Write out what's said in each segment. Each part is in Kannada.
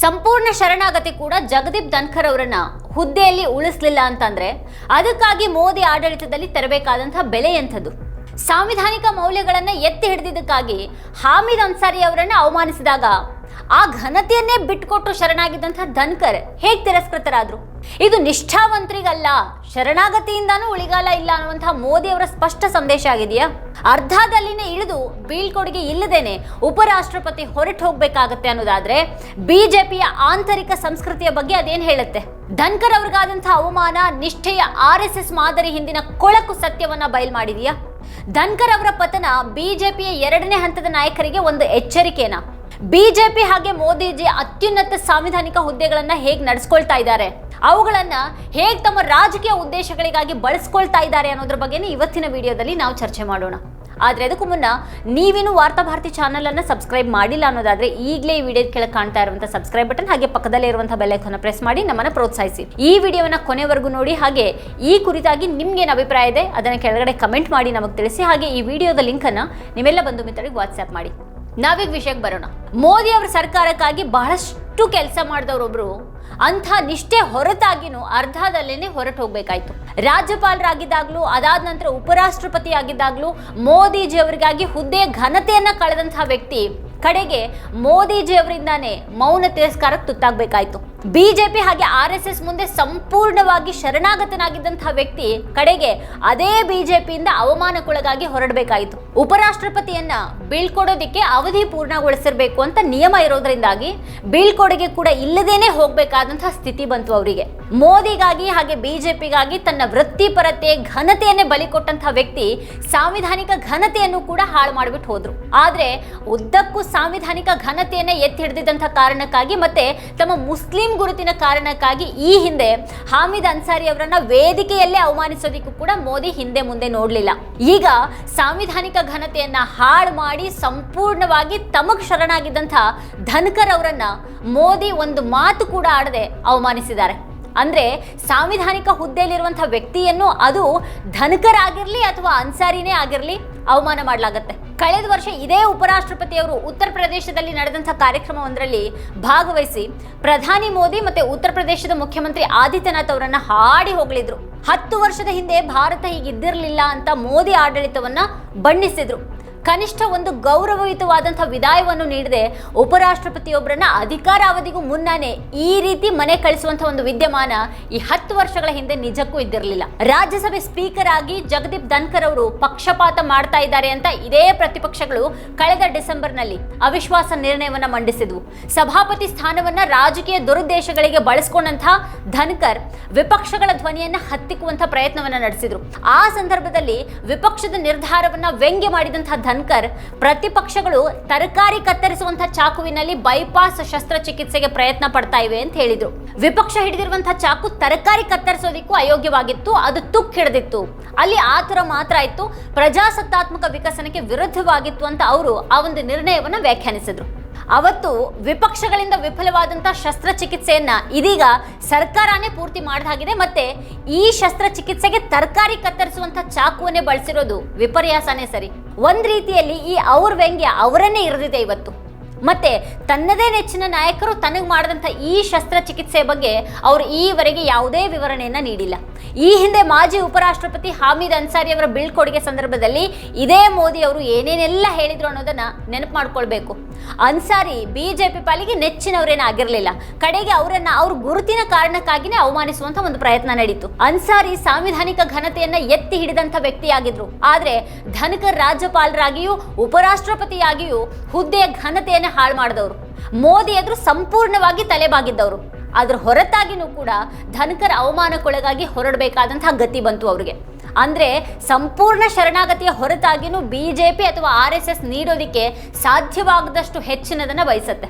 ಸಂಪೂರ್ಣ ಶರಣಾಗತಿ ಕೂಡ ಜಗದೀಪ್ ಧನ್ಖರ್ ಅವರನ್ನ ಹುದ್ದೆಯಲ್ಲಿ ಉಳಿಸ್ಲಿಲ್ಲ ಅಂತಂದ್ರೆ ಅದಕ್ಕಾಗಿ ಮೋದಿ ಆಡಳಿತದಲ್ಲಿ ತರಬೇಕಾದಂತಹ ಬೆಲೆ ಎಂಥದ್ದು? ಸಾಂವಿಧಾನಿಕ ಮೌಲ್ಯಗಳನ್ನ ಎತ್ತಿ ಹಿಡಿದಿದ್ದಕ್ಕಾಗಿ ಹಾಮಿದ್ ಅನ್ಸಾರಿ ಅವರನ್ನ ಅವಮಾನಿಸಿದಾಗ ಆ ಘನತೆಯನ್ನೇ ಬಿಟ್ಕೊಟ್ಟು ಶರಣಾಗಿದ್ದಂತಹ ಧನ್ಕರ್ ಹೇಗ್ ತಿರಸ್ಕೃತರಾದ್ರು? ಇದು ನಿಷ್ಠಾವಂತರಿಗಲ್ಲ, ಶರಣಾಗತಿಯಿಂದಾನು ಉಳಿಗಾಲ ಇಲ್ಲ ಅನ್ನುವಂತಹ ಮೋದಿ ಅವರ ಸ್ಪಷ್ಟ ಸಂದೇಶ ಆಗಿದೆಯಾ? ಅರ್ಧದಲ್ಲಿನೇ ಇಳಿದು ಬೀಳ್ಕೊಡುಗೆ ಇಲ್ಲದೇನೆ ಉಪರಾಷ್ಟ್ರಪತಿ ಹೊರಟು ಹೋಗ್ಬೇಕಾಗತ್ತೆ ಅನ್ನೋದಾದ್ರೆ ಬಿಜೆಪಿಯ ಆಂತರಿಕ ಸಂಸ್ಕೃತಿಯ ಬಗ್ಗೆ ಅದೇನ್ ಹೇಳುತ್ತೆ? ಧನ್ಕರ್ ಅವ್ರಿಗಾದಂತಹ ಅವಮಾನ, ನಿಷ್ಠೆಯ ಆರ್ ಎಸ್ ಎಸ್ ಮಾದರಿ ಹಿಂದಿನ ಕೊಳಕು ಸತ್ಯವನ್ನ ಬಯಲು ಮಾಡಿದೆಯಾ? ಧನ್ಕರ್ ಅವರ ಪತನ ಬಿಜೆಪಿಯ ಎರಡನೇ ಹಂತದ ನಾಯಕರಿಗೆ ಒಂದು ಎಚ್ಚರಿಕೆನಾ? ಬಿಜೆಪಿ ಹಾಗೆ ಮೋದಿಜಿ ಅತ್ಯುನ್ನತ ಸಾಂವಿಧಾನಿಕ ಹುದ್ದೆಗಳನ್ನ ಹೇಗೆ ನಡೆಸ್ಕೊಳ್ತಾ ಇದ್ದಾರೆ? ಅವುಗಳನ್ನ ಹೇಗೆ ತಮ್ಮ ರಾಜಕೀಯ ಉದ್ದೇಶಗಳಿಗಾಗಿ ಬಳಸ್ಕೊಳ್ತಾ ಇದ್ದಾರೆ ಅನ್ನೋದ್ರ ಬಗ್ಗೆನೇ ಇವತ್ತಿನ ವಿಡಿಯೋದಲ್ಲಿ ನಾವು ಚರ್ಚೆ ಮಾಡೋಣ. ಆದ್ರೆ ಅದಕ್ಕೂ ಮುನ್ನ ನೀವೇನು ವಾರ್ತಾ ಭಾರತಿ ಚಾನಲ್ ಅನ್ನ ಸಬ್ಸ್ಕ್ರೈಬ್ ಮಾಡಿಲ್ಲ ಅನ್ನೋದಾದ್ರೆ ಈಗಲೇ ಈ ವಿಡಿಯೋ ಕೆಳಗೆ ಕಾಣ್ತಾ ಇರುವಂತಹ ಸಬ್ಸ್ಕ್ರೈಬ್ ಬಟನ್, ಹಾಗೆ ಪಕ್ಕದಲ್ಲೇ ಇರುವಂತಹ ಬೆಲ್ ಐಕಾನ್ ಪ್ರೆಸ್ ಮಾಡಿ ನಮ್ಮನ್ನ ಪ್ರೋತ್ಸಾಹಿಸಿ. ಈ ವಿಡಿಯೋವನ್ನು ಕೊನೆವರೆಗೂ ನೋಡಿ, ಹಾಗೆ ಈ ಕುರಿತಾಗಿ ನಿಮ್ಗೇನು ಅಭಿಪ್ರಾಯ ಇದೆ ಅದನ್ನ ಕೆಳಗಡೆ ಕಮೆಂಟ್ ಮಾಡಿ ನಮಗೆ ತಿಳಿಸಿ, ಹಾಗೆ ಈ ವಿಡಿಯೋದ ಲಿಂಕ್ ಅನ್ನ ನಿಮ್ಮೆಲ್ಲ ಬಂಧು ಮಿತ್ರರಿಗೆ ವಾಟ್ಸ್ಆಪ್ ಮಾಡಿ. ನಾವೀಗ ವಿಷಯಕ್ಕೆ ಬರೋಣ. ಮೋದಿ ಅವರ ಸರ್ಕಾರಕ್ಕಾಗಿ ಬಹಳಷ್ಟು ಕೆಲಸ ಮಾಡಿದವರೊಬ್ರು ಅಂಥ ನಿಷ್ಠೆ ಹೊರತಾಗಿನೂ ಅರ್ಧದಲ್ಲೇನೆ ಹೊರಟು ಹೋಗ್ಬೇಕಾಯ್ತು. ರಾಜ್ಯಪಾಲರಾಗಿದ್ದಾಗ್ಲೂ, ಅದಾದ ನಂತರ ಉಪರಾಷ್ಟ್ರಪತಿ ಆಗಿದ್ದಾಗ್ಲೂ ಮೋದಿಜಿ ಅವರಿಗಾಗಿ ಹುದ್ದೆಯ ಘನತೆಯನ್ನ ಕಳೆದಂತಹ ವ್ಯಕ್ತಿ ಕಡೆಗೆ ಮೋದಿಜಿ ಅವರಿಂದಾನೇ ಮೌನ ತಿರಸ್ಕಾರಕ್ಕೆ ತುತ್ತಾಗಬೇಕಾಯ್ತು. ಬಿಜೆಪಿ ಹಾಗೆ ಆರ್ ಎಸ್ ಎಸ್ ಮುಂದೆ ಸಂಪೂರ್ಣವಾಗಿ ಶರಣಾಗತನಾಗಿದ್ದಂತಹ ವ್ಯಕ್ತಿ ಕಡೆಗೆ ಅದೇ ಬಿಜೆಪಿಯಿಂದ ಅವಮಾನಕ್ಕೊಳಗಾಗಿ ಹೊರಡಬೇಕಾಯಿತು. ಉಪರಾಷ್ಟ್ರಪತಿಯನ್ನ ಬೀಳ್ಕೊಡೋದಕ್ಕೆ ಅವಧಿ ಪೂರ್ಣಗೊಳಿಸಿರ್ಬೇಕು ಅಂತ ನಿಯಮ ಇರೋದ್ರಿಂದಾಗಿ ಬೀಳ್ಕೊಡುಗೆ ಕೂಡ ಇಲ್ಲದೇನೆ ಹೋಗ್ಬೇಕಾದಂತಹ ಸ್ಥಿತಿ ಬಂತು ಅವರಿಗೆ. ಮೋದಿಗಾಗಿ ಹಾಗೆ ಬಿಜೆಪಿಗಾಗಿ ತನ್ನ ವೃತ್ತಿಪರತೆ, ಘನತೆಯನ್ನೇ ಬಲಿ ಕೊಟ್ಟಂತಹ ವ್ಯಕ್ತಿ ಸಾಂವಿಧಾನಿಕ ಘನತೆಯನ್ನು ಕೂಡ ಹಾಳು ಮಾಡಿಬಿಟ್ಟು ಹೋದ್ರು. ಆದ್ರೆ ಉದ್ದಕ್ಕೂ ಸಾಂವಿಧಾನಿಕ ಘನತೆಯನ್ನ ಎತ್ತಿ ಹಿಡಿದಿದ್ದಂಥ ಕಾರಣಕ್ಕಾಗಿ ಮತ್ತೆ ತಮ್ಮ ಮುಸ್ಲಿಂ ಗುರುತಿನ ಕಾರಣಕ್ಕಾಗಿ ಈ ಹಿಂದೆ ಹಾಮಿದ್ ಅನ್ಸಾರಿ ಅವರನ್ನ ವೇದಿಕೆಯಲ್ಲೇ ಅವಮಾನಿಸೋದಿಕ್ಕೂ ಕೂಡ ಮೋದಿ ಹಿಂದೆ ಮುಂದೆ ನೋಡಲಿಲ್ಲ. ಈಗ ಸಾಂವಿಧಾನಿಕ ಘನತೆಯನ್ನ ಹಾಳು ಮಾಡಿ ಸಂಪೂರ್ಣವಾಗಿ ತಮಗ್ ಶರಣಾಗಿದ್ದಂತಹ ಧನ್ಕರ್ ಅವರನ್ನ ಮೋದಿ ಒಂದು ಮಾತು ಕೂಡ ಆಡದೆ ಅವಮಾನಿಸಿದ್ದಾರೆ. ಅಂದ್ರೆ ಸಾಂವಿಧಾನಿಕ ಹುದ್ದೆಯಲ್ಲಿರುವಂಥ ವ್ಯಕ್ತಿಯನ್ನು ಅದು ಧನಕರ್ ಆಗಿರಲಿ ಅಥವಾ ಅನ್ಸಾರಿನೇ ಆಗಿರಲಿ ಅವಮಾನ ಮಾಡಲಾಗತ್ತೆ. ಕಳೆದ ವರ್ಷ ಇದೇ ಉಪರಾಷ್ಟ್ರಪತಿಯವರು ಉತ್ತರ ಪ್ರದೇಶದಲ್ಲಿ ನಡೆದಂತಹ ಕಾರ್ಯಕ್ರಮವೊಂದರಲ್ಲಿ ಭಾಗವಹಿಸಿ ಪ್ರಧಾನಿ ಮೋದಿ ಮತ್ತೆ ಉತ್ತರ ಪ್ರದೇಶದ ಮುಖ್ಯಮಂತ್ರಿ ಆದಿತ್ಯನಾಥ್ ಅವರನ್ನು ಹಾಡಿ ಹೋಗಳಿದ್ರು. ಹತ್ತು ವರ್ಷದ ಹಿಂದೆ ಭಾರತ ಹೀಗಿದ್ದಿರಲಿಲ್ಲ ಅಂತ ಮೋದಿ ಆಡಳಿತವನ್ನು ಬಣ್ಣಿಸಿದ್ರು. ಕನಿಷ್ಠ ಒಂದು ಗೌರವಯುತವಾದಂಥ ವಿದಾಯವನ್ನು ನೀಡದೆ ಉಪರಾಷ್ಟ್ರಪತಿಯೊಬ್ಬರನ್ನ ಅಧಿಕಾರ ಅವಧಿಗೂ ಮುನ್ನಾನೆ ಈ ರೀತಿ ಮನೆ ಕಳಿಸುವಂತಹ ಒಂದು ವಿದ್ಯಮಾನ ಈ ಹತ್ತು ವರ್ಷಗಳ ಹಿಂದೆ ನಿಜಕ್ಕೂ ಇದ್ದಿರಲಿಲ್ಲ. ರಾಜ್ಯಸಭೆ ಸ್ಪೀಕರ್ ಆಗಿ ಜಗದೀಪ್ ಧನ್ಕರ್ ಅವರು ಪಕ್ಷಪಾತ ಮಾಡ್ತಾ ಇದ್ದಾರೆ ಅಂತ ಇದೇ ಪ್ರತಿಪಕ್ಷಗಳು ಕಳೆದ ಡಿಸೆಂಬರ್ನಲ್ಲಿ ಅವಿಶ್ವಾಸ ನಿರ್ಣಯವನ್ನ ಮಂಡಿಸಿದ್ವು. ಸಭಾಪತಿ ಸ್ಥಾನವನ್ನ ರಾಜಕೀಯ ದುರುದ್ದೇಶಗಳಿಗೆ ಬಳಸಿಕೊಂಡಂತಹ ಧನ್ಕರ್ ವಿಪಕ್ಷಗಳ ಧ್ವನಿಯನ್ನ ಹತ್ತಿಕ್ಕುವಂತಹ ಪ್ರಯತ್ನವನ್ನ ನಡೆಸಿದ್ರು. ಆ ಸಂದರ್ಭದಲ್ಲಿ ವಿಪಕ್ಷದ ನಿರ್ಧಾರವನ್ನ ವ್ಯಂಗ್ಯ ಮಾಡಿದಂತಹ ಧನ್ಕರ್, ಪ್ರತಿಪಕ್ಷಗಳು ತರಕಾರಿ ಕತ್ತರಿಸುವಂತಹ ಚಾಕುವಿನಲ್ಲಿ ಬೈಪಾಸ್ ಶಸ್ತ್ರಚಿಕಿತ್ಸೆಗೆ ಪ್ರಯತ್ನ ಪಡ್ತಾ ಇವೆ ಅಂತ ಹೇಳಿದ್ರು. ವಿಪಕ್ಷ ಹಿಡಿದಿರುವಂತಹ ಚಾಕು ತರಕಾರಿ ಕತ್ತರಿಸೋದಿಕ್ಕೂ ಅಯೋಗ್ಯವಾಗಿತ್ತು, ಅದು ತುಕ್ ಹಿಡಿದಿತ್ತು. ಅಲ್ಲಿ ಆ ಮಾತ್ರ ಇತ್ತು ಪ್ರಜಾಸತ್ತಾತ್ಮಕ ವಿಕಸನಕ್ಕೆ ವಿರುದ್ಧವಾಗಿತ್ತು ಅಂತ ಅವರು ಆ ಒಂದು ನಿರ್ಣಯವನ್ನ ವ್ಯಾಖ್ಯಾನಿಸಿದ್ರು. ಅವತ್ತು ವಿಪಕ್ಷಗಳಿಂದ ವಿಫಲವಾದಂಥ ಶಸ್ತ್ರಚಿಕಿತ್ಸೆಯನ್ನ ಇದೀಗ ಸರ್ಕಾರನೇ ಪೂರ್ತಿ ಮಾಡಿದಾಗಿದೆ ಮತ್ತೆ ಈ ಶಸ್ತ್ರಚಿಕಿತ್ಸೆಗೆ ತರಕಾರಿ ಕತ್ತರಿಸುವಂತ ಚಾಕುವನ್ನೇ ಬಳಸಿರೋದು ವಿಪರ್ಯಾಸನೇ ಸರಿ. ಒಂದ್ ರೀತಿಯಲ್ಲಿ ಈ ಅವ್ರ ವ್ಯಂಗ್ಯ ಅವರನ್ನೇ ಇರದಿದೆ ಇವತ್ತು. ಮತ್ತೆ ತನ್ನದೇ ನೆಚ್ಚಿನ ನಾಯಕರು ತನಗೆ ಮಾಡಿದಂಥ ಈ ಶಸ್ತ್ರಚಿಕಿತ್ಸೆ ಬಗ್ಗೆ ಅವರು ಈವರೆಗೆ ಯಾವುದೇ ವಿವರಣೆಯನ್ನು ನೀಡಿಲ್ಲ. ಈ ಹಿಂದೆ ಮಾಜಿ ಉಪರಾಷ್ಟ್ರಪತಿ ಹಾಮೀದ್ ಅನ್ಸಾರಿ ಅವರ ಬೀಳ್ಕೊಡುಗೆ ಸಂದರ್ಭದಲ್ಲಿ ಇದೇ ಮೋದಿ ಅವರು ಏನೇನೆಲ್ಲ ಹೇಳಿದ್ರು ಅನ್ನೋದನ್ನು ನೆನಪು ಮಾಡ್ಕೊಳ್ಬೇಕು. ಅನ್ಸಾರಿ ಬಿಜೆಪಿ ಪಾಲಿಗೆ ನೆಚ್ಚಿನವರೇನ ಆಗಿರಲಿಲ್ಲ ಕಡೆಗೆ ಅವರನ್ನ ಅವ್ರ ಗುರುತಿನ ಕಾರಣಕ್ಕಾಗಿನೇ ಅವಮಾನಿಸುವಂತ ಒಂದು ಪ್ರಯತ್ನ ನಡೀತು. ಅನ್ಸಾರಿ ಸಾಂವಿಧಾನಿಕ ಘನತೆಯನ್ನ ಎತ್ತಿ ಹಿಡಿದಂತ ವ್ಯಕ್ತಿಯಾಗಿದ್ರು. ಆದ್ರೆ ಧನಕರ್ ರಾಜ್ಯಪಾಲರಾಗಿಯೂ ಉಪರಾಷ್ಟ್ರಪತಿಯಾಗಿಯೂ ಹುದ್ದೆಯ ಘನತೆಯನ್ನ ಹಾಳು ಮಾಡಿದವರು. ಮೋದಿ ಎದುರು ಸಂಪೂರ್ಣವಾಗಿ ತಲೆಬಾಗಿದ್ದವರು. ಅದ್ರ ಹೊರತಾಗಿನೂ ಕೂಡ ಧನಕರ್ ಅವಮಾನಕ್ಕೊಳಗಾಗಿ ಹೊರಡಬೇಕಾದಂತಹ ಗತಿ ಬಂತು ಅವರಿಗೆ. ಅಂದ್ರೆ ಸಂಪೂರ್ಣ ಶರಣಾಗತಿಯ ಹೊರತಾಗಿನೂ ಬಿಜೆಪಿ ಅಥವಾ ಆರ್ ಎಸ್ ಎಸ್ ನೀಡೋದಿಕ್ಕೆ ಸಾಧ್ಯವಾಗದಷ್ಟು ಹೆಚ್ಚಿನದನ್ನ ಬಯಸುತ್ತೆ.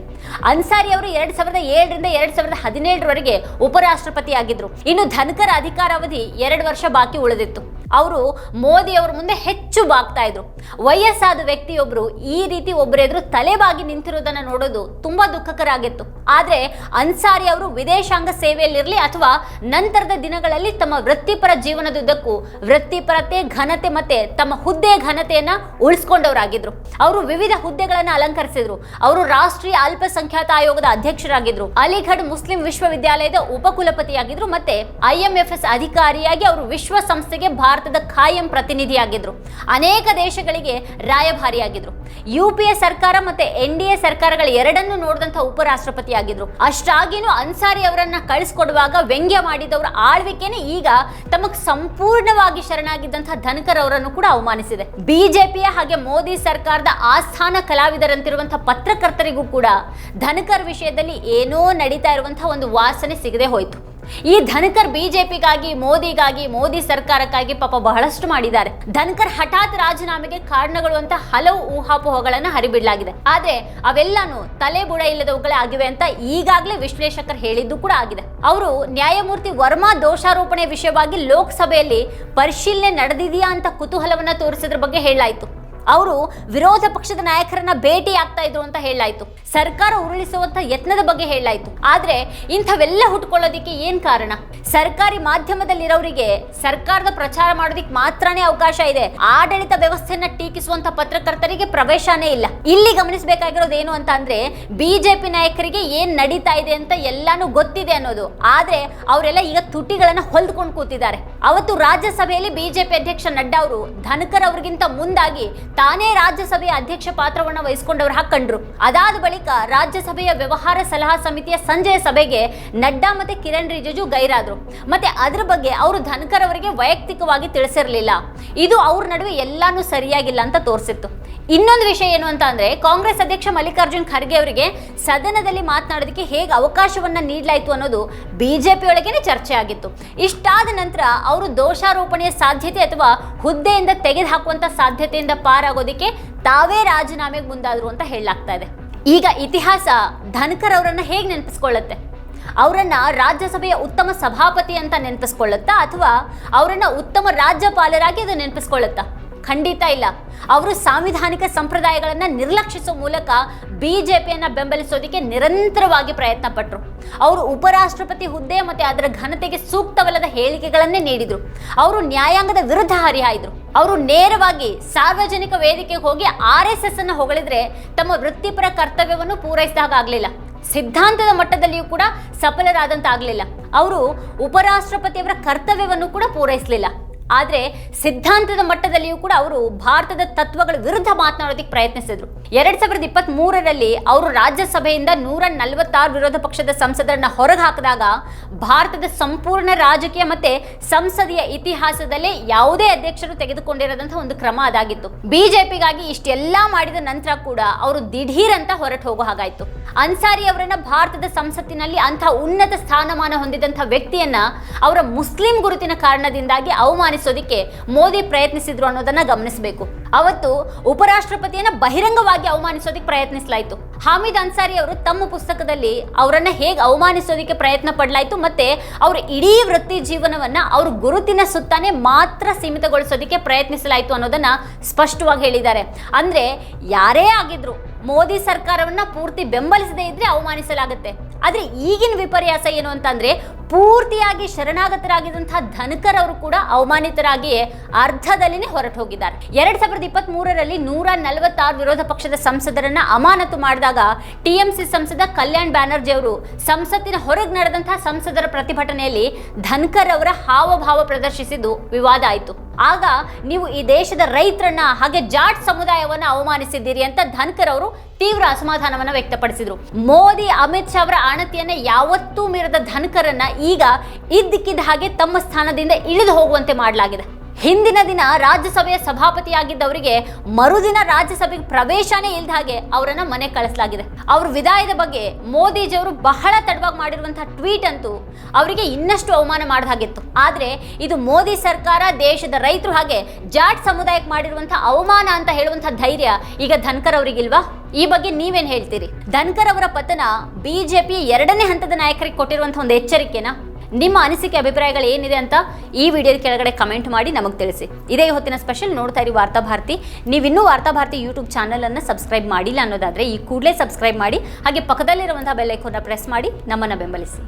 ಅನ್ಸಾರಿ ಅವರು ಎರಡು ಸಾವಿರದ ಏಳರಿಂದ ಎರಡು ಸಾವಿರದ ಹದಿನೇಳರವರೆಗೆ ಉಪರಾಷ್ಟ್ರಪತಿ ಆಗಿದ್ರು ಇನ್ನು ಧನ್ಕರ್ ಅಧಿಕಾರಾವಧಿ ಎರಡು ವರ್ಷ ಬಾಕಿ ಉಳಿದಿತ್ತು. ಅವರು ಮೋದಿ ಅವರ ಮುಂದೆ ಹೆಚ್ಚು ಬಾಗ್ತಾ ಇದ್ರು. ವಯಸ್ಸಾದ ವ್ಯಕ್ತಿಯೊಬ್ರು ಈ ರೀತಿ ಒಬ್ಬರೆದುರು ತಲೆಬಾಗಿ ನಿಂತಿರೋದನ್ನ ನೋಡೋದು ತುಂಬಾ ದುಃಖಕರ ಆಗಿತ್ತು ಆದ್ರೆ ಅನ್ಸಾರಿ ಅವರು ವಿದೇಶಾಂಗ ಸೇವೆಯಲ್ಲಿರಲಿ ಅಥವಾ ನಂತರದ ದಿನಗಳಲ್ಲಿ ತಮ್ಮ ವೃತ್ತಿಪರ ಜೀವನದುದ್ದಕ್ಕೂ ವೃತ್ತಿಪರತೆ, ಘನತೆ ಮತ್ತೆ ತಮ್ಮ ಹುದ್ದೆ ಘನತೆಯನ್ನ ಉಳಿಸ್ಕೊಂಡವರಾಗಿದ್ರು. ಅವರು ವಿವಿಧ ಹುದ್ದೆಗಳನ್ನ ಅಲಂಕರಿಸಿದ್ರು. ಅವರು ರಾಷ್ಟ್ರೀಯ ಅಲ್ಪಸಂಖ್ಯಾತ ಆಯೋಗದ ಅಧ್ಯಕ್ಷರಾಗಿದ್ರು. ಅಲಿಗಢ್ ಮುಸ್ಲಿಂ ವಿಶ್ವವಿದ್ಯಾಲಯದ ಉಪಕುಲಪತಿಯಾಗಿದ್ರು ಮತ್ತೆ ಐಎಂಎಫ್ಎಸ್ ಅಧಿಕಾರಿಯಾಗಿ ಅವರು ವಿಶ್ವಸಂಸ್ಥೆಗೆ ಭಾರತದ ಖಾಯಂ ಪ್ರತಿನಿಧಿಯಾಗಿದ್ರು. ಅನೇಕ ದೇಶಗಳಿಗೆ ರಾಯಭಾರಿಯಾಗಿದ್ದರು ಯು ಪಿ ಎ ಸರ್ಕಾರ ಮತ್ತು ಎನ್ ಡಿ ಎ ಸರ್ಕಾರಗಳ ಎರಡನ್ನೂ ನೋಡಿದಂಥ ಉಪರಾಷ್ಟ್ರಪತಿಯಾಗಿದ್ದರು ಅಷ್ಟಾಗಿನೂ ಅನ್ಸಾರಿ ಅವರನ್ನು ಕಳಿಸ್ಕೊಡುವಾಗ ವ್ಯಂಗ್ಯ ಮಾಡಿದವರ ಆಳ್ವಿಕೆನೆ ಈಗ ತಮಗೆ ಸಂಪೂರ್ಣವಾಗಿ ಶರಣಾಗಿದ್ದಂಥ ಧನ್ಕರ್ ಅವರನ್ನು ಕೂಡ ಅವಮಾನಿಸಿದೆ. ಬಿಜೆಪಿಯ ಹಾಗೆ ಮೋದಿ ಸರ್ಕಾರದ ಆಸ್ಥಾನ ಕಲಾವಿದರಂತಿರುವಂಥ ಪತ್ರಕರ್ತರಿಗೂ ಕೂಡ ಧನ್ಕರ್ ವಿಷಯದಲ್ಲಿ ಏನೋ ನಡೀತಾ ಇರುವಂತಹ ಒಂದು ವಾಸನೆ ಸಿಗದೆ ಹೋಯ್ತು. ಈ ಧನಕರ್ ಬಿಜೆಪಿಗಾಗಿ, ಮೋದಿಗಾಗಿ, ಮೋದಿ ಸರ್ಕಾರಕ್ಕಾಗಿ ಪಾಪ ಬಹಳಷ್ಟು ಮಾಡಿದ್ದಾರೆ. ಧನಕರ್ ಹಠಾತ್ ರಾಜೀನಾಮೆಗೆ ಕಾರಣಗಳು ಅಂತ ಹಲವು ಊಹಾಪೋಹಗಳನ್ನು ಹರಿಬಿಡಲಾಗಿದೆ. ಆದ್ರೆ ಅವೆಲ್ಲಾನು ತಲೆ ಬುಡ ಇಲ್ಲದವುಗಳೇ ಆಗಿವೆ ಅಂತ ಈಗಾಗಲೇ ವಿಶ್ಲೇಷಕರು ಹೇಳಿದ್ದು ಕೂಡ ಆಗಿದೆ. ಅವರು ನ್ಯಾಯಮೂರ್ತಿ ವರ್ಮಾ ದೋಷಾರೋಪಣೆ ವಿಷಯವಾಗಿ ಲೋಕಸಭೆಯಲ್ಲಿ ಪರಿಶೀಲನೆ ನಡೆದಿದೆಯಾ ಅಂತ ಕುತೂಹಲವನ್ನ ತೋರಿಸಿದ್ರ ಬಗ್ಗೆ ಹೇಳಲಾಯಿತು. ಅವರು ವಿರೋಧ ಪಕ್ಷದ ನಾಯಕರನ್ನ ಭೇಟಿ ಆಗ್ತಾ ಇದ್ರು ಅಂತ ಹೇಳಲಾಯ್ತು. ಸರ್ಕಾರ ಉರುಳಿಸುವಂತ ಯತ್ನದ ಬಗ್ಗೆ ಹೇಳಲಾಯ್ತು. ಆದ್ರೆ ಇಂಥವೆಲ್ಲ ಹುಟ್ಕೊಳ್ಳೋದಿಕ್ಕೆ ಏನ್ ಕಾರಣ? ಸರ್ಕಾರಿ ಮಾಧ್ಯಮದಲ್ಲಿರೋರಿಗೆ ಸರ್ಕಾರದ ಪ್ರಚಾರ ಮಾಡೋದಿಕ್ಕೆ ಮಾತ್ರನೇ ಅವಕಾಶ ಇದೆ. ಆಡಳಿತ ವ್ಯವಸ್ಥೆಯನ್ನ ಟೀಕಿಸುವಂತ ಪತ್ರಕರ್ತರಿಗೆ ಪ್ರವೇಶನೇ ಇಲ್ಲ. ಇಲ್ಲಿ ಗಮನಿಸಬೇಕಾಗಿರೋದು ಏನು ಅಂತ ಅಂದ್ರೆ ಬಿಜೆಪಿ ನಾಯಕರಿಗೆ ಏನ್ ನಡೀತಾ ಇದೆ ಅಂತ ಎಲ್ಲಾನು ಗೊತ್ತಿದೆ ಅನ್ನೋದು. ಆದ್ರೆ ಅವರೆಲ್ಲ ಈಗ ತುಟಿಗಳನ್ನ ಹೊಲ್ದ್ಕೊಂಡು ಕೂತಿದ್ದಾರೆ. ಅವತ್ತು ರಾಜ್ಯಸಭೆಯಲ್ಲಿ ಬಿಜೆಪಿ ಅಧ್ಯಕ್ಷ ನಡ್ಡಾ ಅವರು ಧನಕರ್ ಅವರಿಗಿಂತ ಮುಂದಾಗಿ ತಾನೇ ರಾಜ್ಯಸಭೆಯ ಅಧ್ಯಕ್ಷ ಪಾತ್ರವನ್ನು ವಹಿಸಿಕೊಂಡವರು ಹಾಕ್ಕೊಂಡ್ರು. ಅದಾದ ಬಳಿಕ ರಾಜ್ಯಸಭೆಯ ವ್ಯವಹಾರ ಸಲಹಾ ಸಮಿತಿಯ ಸಂಜೆಯ ಸಭೆಗೆ ನಡ್ಡಾ ಮತ್ತೆ ಕಿರಣ್ ರಿಜಿಜು ಗೈರಾದ್ರು. ಮತ್ತೆ ಅದ್ರ ಬಗ್ಗೆ ಅವರು ಧನ್ಕರ್ ಅವರಿಗೆ ವೈಯಕ್ತಿಕವಾಗಿ ತಿಳಿಸಿರಲಿಲ್ಲ. ಇದು ಅವ್ರ ನಡುವೆ ಎಲ್ಲಾನು ಸರಿಯಾಗಿಲ್ಲ ಅಂತ ತೋರಿಸಿತ್ತು. ಇನ್ನೊಂದು ವಿಷಯ ಏನು ಅಂತ ಅಂದ್ರೆ, ಕಾಂಗ್ರೆಸ್ ಅಧ್ಯಕ್ಷ ಮಲ್ಲಿಕಾರ್ಜುನ್ ಖರ್ಗೆ ಅವರಿಗೆ ಸದನದಲ್ಲಿ ಮಾತನಾಡೋದಕ್ಕೆ ಹೇಗೆ ಅವಕಾಶವನ್ನ ನೀಡಲಾಯಿತು ಅನ್ನೋದು ಬಿಜೆಪಿ ಒಳಗೇನೆ ಚರ್ಚೆ ಆಗಿತ್ತು. ಇಷ್ಟಾದ ನಂತರ ಅವರು ದೋಷಾರೋಪಣೆಯ ಸಾಧ್ಯತೆ ಅಥವಾ ಹುದ್ದೆಯಿಂದ ತೆಗೆದುಹಾಕುವಂತ ಸಾಧ್ಯತೆಯಿಂದ ಪಾರಾಗೋದಿಕ್ಕೆ ತಾವೇ ರಾಜೀನಾಮೆಗೆ ಮುಂದಾದ್ರು ಅಂತ ಹೇಳಲಾಗ್ತಾ ಇದೆ. ಈಗ ಇತಿಹಾಸ ಧನ್ಕರ್ ಅವರನ್ನ ಹೇಗೆ ನೆನಪಿಸ್ಕೊಳ್ಳುತ್ತೆ? ಅವರನ್ನ ರಾಜ್ಯಸಭೆಯ ಉತ್ತಮ ಸಭಾಪತಿ ಅಂತ ನೆನಪಿಸ್ಕೊಳ್ಳುತ್ತಾ ಅಥವಾ ಅವರನ್ನ ಉತ್ತಮ ರಾಜ್ಯಪಾಲರಾಗಿ ಅದು ನೆನಪಿಸ್ಕೊಳ್ಳುತ್ತಾ? ಖಂಡಿತ ಇಲ್ಲ. ಅವರು ಸಾಂವಿಧಾನಿಕ ಸಂಪ್ರದಾಯಗಳನ್ನು ನಿರ್ಲಕ್ಷಿಸುವ ಮೂಲಕ ಬಿ ಜೆ ಪಿಯನ್ನು ಬೆಂಬಲಿಸೋದಕ್ಕೆ ನಿರಂತರವಾಗಿ ಪ್ರಯತ್ನ ಪಟ್ಟರು ಅವರು ಉಪರಾಷ್ಟ್ರಪತಿ ಹುದ್ದೆ ಮತ್ತು ಅದರ ಘನತೆಗೆ ಸೂಕ್ತವಲ್ಲದ ಹೇಳಿಕೆಗಳನ್ನೇ ನೀಡಿದರು. ಅವರು ನ್ಯಾಯಾಂಗದ ವಿರುದ್ಧ ಹರಿಹಾಯ್ದರು ಅವರು ನೇರವಾಗಿ ಸಾರ್ವಜನಿಕ ವೇದಿಕೆಗೆ ಹೋಗಿ ಆರ್ ಎಸ್ ಎಸ್ ಅನ್ನು ಹೊಗಳಿದ್ರೆ ತಮ್ಮ ವೃತ್ತಿಪರ ಕರ್ತವ್ಯವನ್ನು ಪೂರೈಸಿದಾಗಲಿಲ್ಲ ಸಿದ್ಧಾಂತದ ಮಟ್ಟದಲ್ಲಿಯೂ ಕೂಡ ಸಫಲರಾದಂತಾಗಲಿಲ್ಲ ಅವರು ಉಪರಾಷ್ಟ್ರಪತಿಯವರ ಕರ್ತವ್ಯವನ್ನು ಕೂಡ ಪೂರೈಸಲಿಲ್ಲ. ಆದ್ರೆ ಸಿದ್ಧಾಂತದ ಮಟ್ಟದಲ್ಲಿಯೂ ಕೂಡ ಅವರು ಭಾರತದ ತತ್ವಗಳ ವಿರುದ್ಧ ಮಾತನಾಡೋದಕ್ಕೆ ಪ್ರಯತ್ನಿಸಿದ್ರು. ಎರಡ್ ಸಾವಿರದ ಇಪ್ಪತ್ತ್ ಮೂರರಲ್ಲಿ ಅವರು ರಾಜ್ಯಸಭೆಯಿಂದ ನೂರ ನಲವತ್ತಾರು ವಿರೋಧ ಪಕ್ಷದ ಸಂಸದರನ್ನ ಹೊರಗೆ ಹಾಕಿದಾಗ ಭಾರತದ ಸಂಪೂರ್ಣ ರಾಜಕೀಯ ಮತ್ತೆ ಸಂಸದೀಯ ಇತಿಹಾಸದಲ್ಲೇ ಯಾವುದೇ ಅಧ್ಯಕ್ಷರು ತೆಗೆದುಕೊಂಡಿರದಂತಹ ಒಂದು ಕ್ರಮ ಅದಾಗಿತ್ತು. ಬಿಜೆಪಿಗಾಗಿ ಇಷ್ಟೆಲ್ಲ ಮಾಡಿದ ನಂತರ ಕೂಡ ಅವರು ದಿಢೀರ್ ಅಂತ ಹೊರಟು ಹೋಗೋ ಹಾಗಾಯ್ತು. ಅನ್ಸಾರಿ ಅವರನ್ನ ಭಾರತದ ಸಂಸತ್ತಿನಲ್ಲಿ ಅಂತಹ ಉನ್ನತ ಸ್ಥಾನಮಾನ ಹೊಂದಿದಂತಹ ವ್ಯಕ್ತಿಯನ್ನ ಅವರ ಮುಸ್ಲಿಂ ಗುರುತಿನ ಕಾರಣದಿಂದಾಗಿ ಅವಮಾನಿಸೋದಿಕ್ಕೆ ಮೋದಿ ಪ್ರಯತ್ನಿಸಿದ್ರು ಅನ್ನೋದನ್ನ ಗಮನಿಸಬೇಕು. ಅವತ್ತು ಉಪರಾಷ್ಟ್ರಪತಿಯನ್ನ ಬಹಿರಂಗವಾಗಿ ಅವಮಾನಿಸೋದಕ್ಕೆ ಪ್ರಯತ್ನಿಸಲಾಯಿತು. ಹಾಮಿದ್ ಅನ್ಸಾರಿ ಅವರು ತಮ್ಮ ಪುಸ್ತಕದಲ್ಲಿ ಅವರನ್ನ ಹೇಗೆ ಅವಮಾನಿಸೋದಿಕ್ಕೆ ಪ್ರಯತ್ನ ಪಡಲಾಯಿತು ಮತ್ತೆ ಅವರ ಇಡೀ ವೃತ್ತಿ ಜೀವನವನ್ನ ಅವ್ರ ಗುರುತಿನ ಸುತ್ತಾನೆ ಮಾತ್ರ ಸೀಮಿತಗೊಳಿಸೋದಕ್ಕೆ ಪ್ರಯತ್ನಿಸಲಾಯಿತು ಅನ್ನೋದನ್ನ ಸ್ಪಷ್ಟವಾಗಿ ಹೇಳಿದ್ದಾರೆ. ಅಂದ್ರೆ ಯಾರೇ ಆಗಿದ್ರು ಮೋದಿ ಸರ್ಕಾರವನ್ನ ಪೂರ್ತಿ ಬೆಂಬಲಿಸದೇ ಇದ್ರೆ ಅವಮಾನಿಸಲಾಗುತ್ತೆ. ಆದ್ರೆ ಈಗಿನ ವಿಪರ್ಯಾಸ ಏನು ಅಂತಂದ್ರೆ ಪೂರ್ತಿಯಾಗಿ ಶರಣಾಗತರಾಗಿದ್ದಂತಹ ಧನಕರ್ ಅವರು ಕೂಡ ಅವಮಾನಿತರಾಗಿ ಅರ್ಧದಲ್ಲಿನೇ ಹೊರಟು ಹೋಗಿದ್ದಾರೆ ಎರಡ್ ಸಾವಿರದ ಇಪ್ಪತ್ತ್ ಮೂರರಲ್ಲಿ ನೂರ ನಲವತ್ತಾರು ವಿರೋಧ ಪಕ್ಷದ ಸಂಸದರನ್ನ ಅಮಾನತು ಮಾಡಿದಾಗ ಟಿಎಂಸಿ ಸಂಸದ ಕಲ್ಯಾಣ್ ಬ್ಯಾನರ್ಜಿ ಅವರು ಸಂಸತ್ತಿನ ಹೊರಗೆ ನಡೆದಂತಹ ಸಂಸದರ ಪ್ರತಿಭಟನೆಯಲ್ಲಿ ಧನ್ಕರ್ ಅವರ ಹಾವಭಾವ ಪ್ರದರ್ಶಿಸಿದ್ದು ವಿವಾದ ಆಯಿತು. ಆಗ ನೀವು ಈ ದೇಶದ ರೈತರನ್ನ ಹಾಗೆ ಜಾಟ್ ಸಮುದಾಯವನ್ನು ಅವಮಾನಿಸಿದ್ದೀರಿ ಅಂತ ಧನ್ಕರ್ ಅವರು ತೀವ್ರ ಅಸಮಾಧಾನವನ್ನ ವ್ಯಕ್ತಪಡಿಸಿದ್ರು. ಮೋದಿ, ಅಮಿತ್ ಶಾ ಅವರ ಆಣತಿಯನ್ನ ಯಾವತ್ತೂ ಮೀರದ ಧನ್ಕರನ್ನ ಈಗ ಇದ್ದಕ್ಕಿದ್ದ ಹಾಗೆ ತಮ್ಮ ಸ್ಥಾನದಿಂದ ಇಳಿದು ಹೋಗುವಂತೆ ಮಾಡಲಾಗಿದೆ. ಹಿಂದಿನ ದಿನ ರಾಜ್ಯಸಭೆಯ ಸಭಾಪತಿಯಾಗಿದ್ದವರಿಗೆ ಮರುದಿನ ರಾಜ್ಯಸಭೆಗೆ ಪ್ರವೇಶನೇ ಇಲ್ಲದ ಹಾಗೆ ಅವರನ್ನ ಮನೆ ಕಳಿಸಲಾಗಿದೆ. ಅವ್ರ ವಿದಾಯದ ಬಗ್ಗೆ ಮೋದಿಜಿಯವರು ಬಹಳ ತಡವಾಗಿ ಮಾಡಿರುವಂತಹ ಟ್ವೀಟ್ ಅಂತೂ ಅವರಿಗೆ ಇನ್ನಷ್ಟು ಅವಮಾನ ಮಾಡಿದ ಹಾಗಿತ್ತು. ಆದ್ರೆ ಇದು ಮೋದಿ ಸರ್ಕಾರ, ದೇಶದ ರೈತರು ಹಾಗೆ ಜಾಟ್ ಸಮುದಾಯಕ್ಕೆ ಮಾಡಿರುವಂತಹ ಅವಮಾನ ಅಂತ ಹೇಳುವಂತಹ ಧೈರ್ಯ ಈಗ ಧನ್ಕರ್ ಅವರಿಗಿಲ್ವಾ ಈ ಬಗ್ಗೆ ನೀವೇನ್ ಹೇಳ್ತೀರಿ? ಧನ್ಕರ್ ಅವರ ಪತನ ಬಿಜೆಪಿ ಎರಡನೇ ಹಂತದ ನಾಯಕರಿಗೆ ಕೊಟ್ಟಿರುವಂತಹ ಒಂದು ಎಚ್ಚರಿಕೆನಾ? ನಿಮ್ಮ ಅನಿಸಿಕೆ, ಅಭಿಪ್ರಾಯಗಳು ಏನಿದೆ ಅಂತ ಈ ವಿಡಿಯೋದ ಕೆಳಗಡೆ ಕಮೆಂಟ್ ಮಾಡಿ ನಮಗೆ ತಿಳಿಸಿ. ಇದೇ ಹೊತ್ತಿನ ಸ್ಪೆಷಲ್ ನೋಡ್ತಾ ಇರಿ ವಾರ್ತಾಭಾರತಿ ನೀವಿನ್ನೂ ವಾರ್ತಾ ಭಾರತಿ ಯೂಟ್ಯೂಬ್ ಚಾನಲನ್ನು ಸಬ್ಸ್ಕ್ರೈಬ್ ಮಾಡಿಲ್ಲ ಅನ್ನೋದಾದರೆ ಈ ಕೂಡಲೇ ಸಬ್ಸ್ಕ್ರೈಬ್ ಮಾಡಿ, ಹಾಗೆ ಪಕ್ಕದಲ್ಲಿರುವಂತಹ ಬೆಲ್ಲೈಕೋನ ಪ್ರೆಸ್ ಮಾಡಿ ನಮ್ಮನ್ನು ಬೆಂಬಲಿಸಿ.